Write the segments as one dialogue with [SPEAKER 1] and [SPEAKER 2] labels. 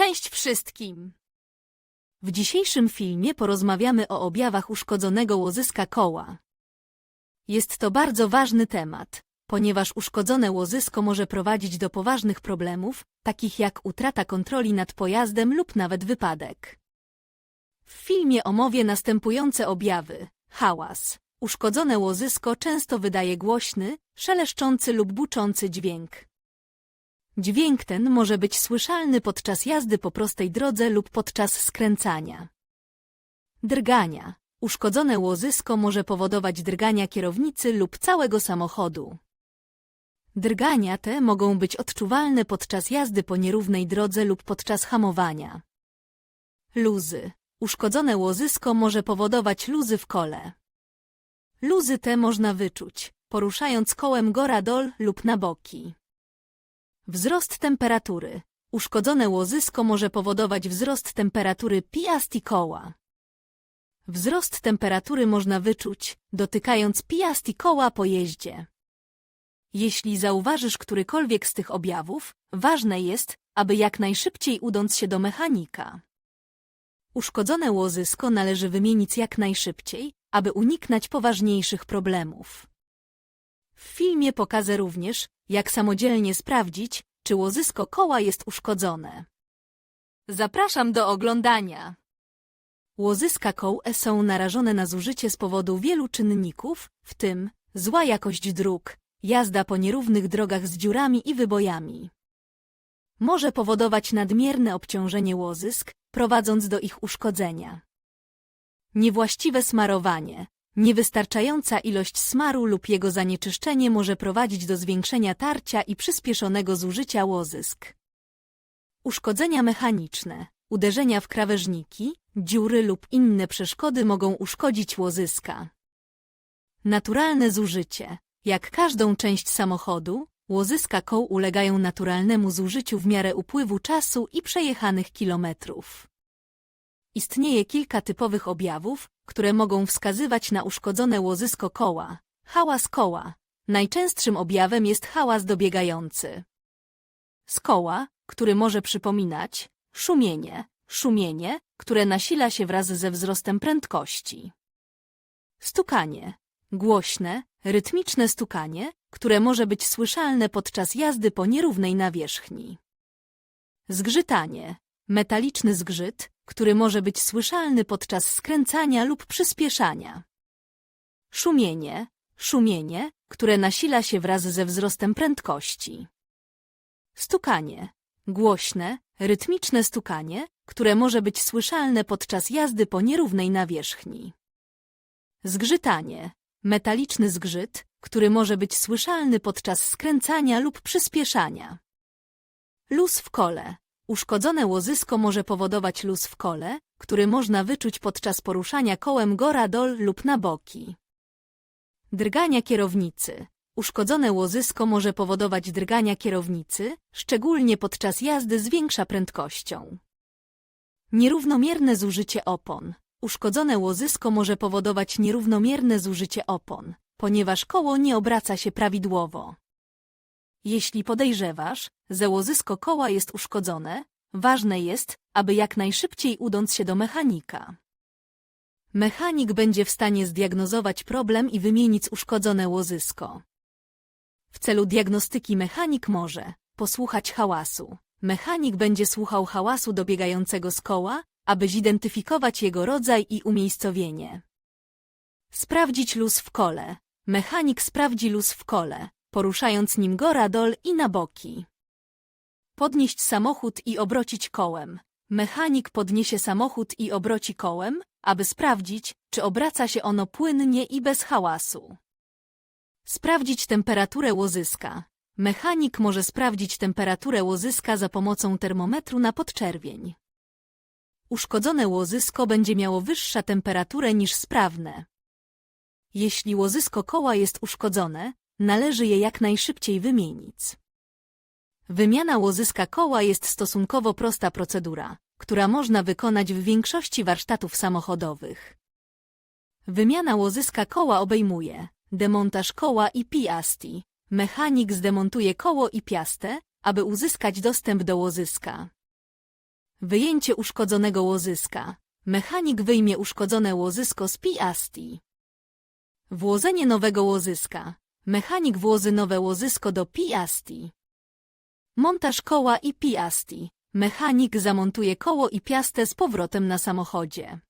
[SPEAKER 1] Cześć wszystkim!
[SPEAKER 2] W dzisiejszym filmie porozmawiamy o objawach uszkodzonego łozyska koła. Jest to bardzo ważny temat, ponieważ uszkodzone łozysko może prowadzić do poważnych problemów, takich jak utrata kontroli nad pojazdem lub nawet wypadek. W filmie omówię następujące objawy. Hałas. Uszkodzone łozysko często wydaje głośny, szeleszczący lub buczący dźwięk. Dźwięk ten może być słyszalny podczas jazdy po prostej drodze lub podczas skręcania. Drgania. Uszkodzone łozysko może powodować drgania kierownicy lub całego samochodu. Drgania te mogą być odczuwalne podczas jazdy po nierównej drodze lub podczas hamowania. Luzy. Uszkodzone łozysko może powodować luzy w kole. Luzy te można wyczuć, poruszając kołem gora-dol lub na boki. Wzrost temperatury. Uszkodzone łozysko może powodować wzrost temperatury piasti koła. Wzrost temperatury można wyczuć, dotykając piasti koła po jeździe. Jeśli zauważysz którykolwiek z tych objawów, ważne jest, aby jak najszybciej udąc się do mechanika. Uszkodzone łozysko należy wymienić jak najszybciej, aby uniknąć poważniejszych problemów. W filmie pokażę również, jak samodzielnie sprawdzić, czy łozysko koła jest uszkodzone. Zapraszam do oglądania. Łozyska koł są narażone na zużycie z powodu wielu czynników, w tym zła jakość dróg, jazda po nierównych drogach z dziurami i wybojami. Może powodować nadmierne obciążenie łozysk, prowadząc do ich uszkodzenia. Niewłaściwe smarowanie. Niewystarczająca ilość smaru lub jego zanieczyszczenie może prowadzić do zwiększenia tarcia i przyspieszonego zużycia łozysk. Uszkodzenia mechaniczne. Uderzenia w krawężniki, dziury lub inne przeszkody mogą uszkodzić łozyska. Naturalne zużycie. Jak każdą część samochodu, łozyska koł ulegają naturalnemu zużyciu w miarę upływu czasu i przejechanych kilometrów. Istnieje kilka typowych objawów, które mogą wskazywać na uszkodzone łozysko koła. Hałas koła. Najczęstszym objawem jest hałas dobiegający. Z koła, który może przypominać szumienie, szumienie, które nasila się wraz ze wzrostem prędkości. Stukanie. Głośne, rytmiczne stukanie, które może być słyszalne podczas jazdy po nierównej nawierzchni. Zgrzytanie. Metaliczny zgrzyt, który może być słyszalny podczas skręcania lub przyspieszania. Szumienie, szumienie, które nasila się wraz ze wzrostem prędkości. Stukanie, głośne, rytmiczne stukanie, które może być słyszalne podczas jazdy po nierównej nawierzchni. Zgrzytanie, metaliczny zgrzyt, który może być słyszalny podczas skręcania lub przyspieszania. Luz w kole, Uszkodzone łozysko może powodować luz w kole, który można wyczuć podczas poruszania kołem gora-dol lub na boki. Drgania kierownicy. Uszkodzone łozysko może powodować drgania kierownicy, szczególnie podczas jazdy z większa prędkością. Nierównomierne zużycie opon. Uszkodzone łozysko może powodować nierównomierne zużycie opon, ponieważ koło nie obraca się prawidłowo. Jeśli podejrzewasz, że łozysko koła jest uszkodzone, ważne jest, aby jak najszybciej udąc się do mechanika. Mechanik będzie w stanie zdiagnozować problem i wymienić uszkodzone łozysko. W celu diagnostyki mechanik może posłuchać hałasu. Mechanik będzie słuchał hałasu dobiegającego z koła, aby zidentyfikować jego rodzaj i umiejscowienie. Sprawdzić luz w kole. Mechanik sprawdzi luz w kole, poruszając nim gora-dol i na boki. Podnieść samochód i obrocić kołem. Mechanik podniesie samochód i obroci kołem, aby sprawdzić, czy obraca się ono płynnie i bez hałasu. Sprawdzić temperaturę łozyska. Mechanik może sprawdzić temperaturę łozyska za pomocą termometru na podczerwień. Uszkodzone łozysko będzie miało wyższa temperaturę niż sprawne. Jeśli łozysko koła jest uszkodzone, należy je jak najszybciej wymienić. Wymiana łozyska koła jest stosunkowo prosta procedura, która można wykonać w większości warsztatów samochodowych. Wymiana łozyska koła obejmuje demontaż koła i piasti. Mechanik zdemontuje koło i piastę, aby uzyskać dostęp do łozyska. Wyjęcie uszkodzonego łozyska. Mechanik wyjmie uszkodzone łozysko z piasti. Włożenie nowego łozyska. Mechanik włoży nowe łozysko do piasti. Montaż koła i piasti. Mechanik zamontuje koło i piastę z powrotem na samochodzie.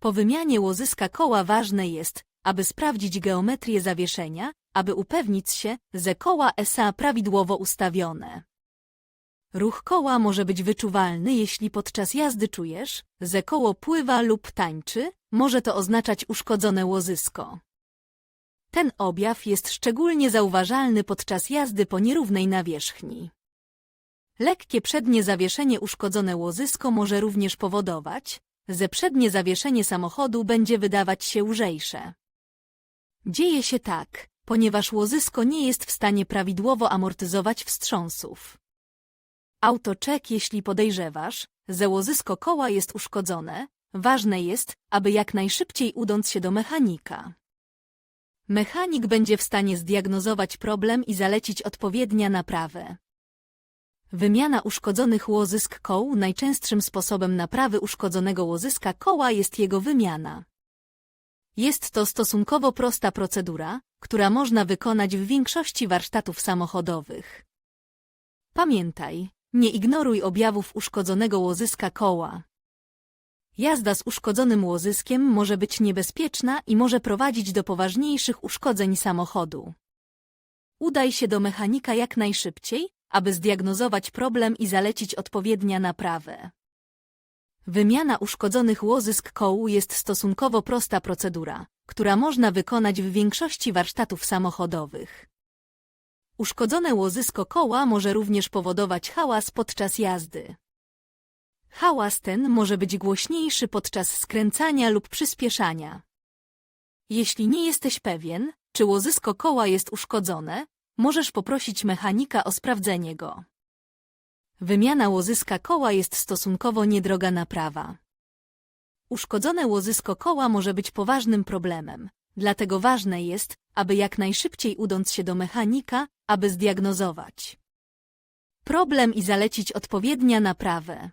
[SPEAKER 2] Po wymianie łozyska koła ważne jest, aby sprawdzić geometrię zawieszenia, aby upewnić się, że koła SA prawidłowo ustawione. Ruch koła może być wyczuwalny, jeśli podczas jazdy czujesz, że koło pływa lub tańczy, może to oznaczać uszkodzone łozysko. Ten objaw jest szczególnie zauważalny podczas jazdy po nierównej nawierzchni. Lekkie przednie zawieszenie uszkodzone łozysko może również powodować, że przednie zawieszenie samochodu będzie wydawać się lżejsze. Dzieje się tak, ponieważ łozysko nie jest w stanie prawidłowo amortyzować wstrząsów. Autoczek, jeśli podejrzewasz, że łozysko koła jest uszkodzone, ważne jest, aby jak najszybciej udąc się do mechanika. Mechanik będzie w stanie zdiagnozować problem i zalecić odpowiednia naprawę. Wymiana uszkodzonych łozysk koł najczęstszym sposobem naprawy uszkodzonego łozyska koła jest jego wymiana. Jest to stosunkowo prosta procedura, która można wykonać w większości warsztatów samochodowych. Pamiętaj, nie ignoruj objawów uszkodzonego łozyska koła. Jazda z uszkodzonym łozyskiem może być niebezpieczna i może prowadzić do poważniejszych uszkodzeń samochodu. Udaj się do mechanika jak najszybciej, aby zdiagnozować problem i zalecić odpowiednia naprawę. Wymiana uszkodzonych łozysk kołu jest stosunkowo prosta procedura, która można wykonać w większości warsztatów samochodowych. Uszkodzone łozysko koła może również powodować hałas podczas jazdy. Hałas ten może być głośniejszy podczas skręcania lub przyspieszania. Jeśli nie jesteś pewien, czy łozysko koła jest uszkodzone, możesz poprosić mechanika o sprawdzenie go. Wymiana łozyska koła jest stosunkowo niedroga naprawa. Uszkodzone łozysko koła może być poważnym problemem, dlatego ważne jest, aby jak najszybciej udąc się do mechanika, aby zdiagnozować problem i zalecić odpowiednia naprawę.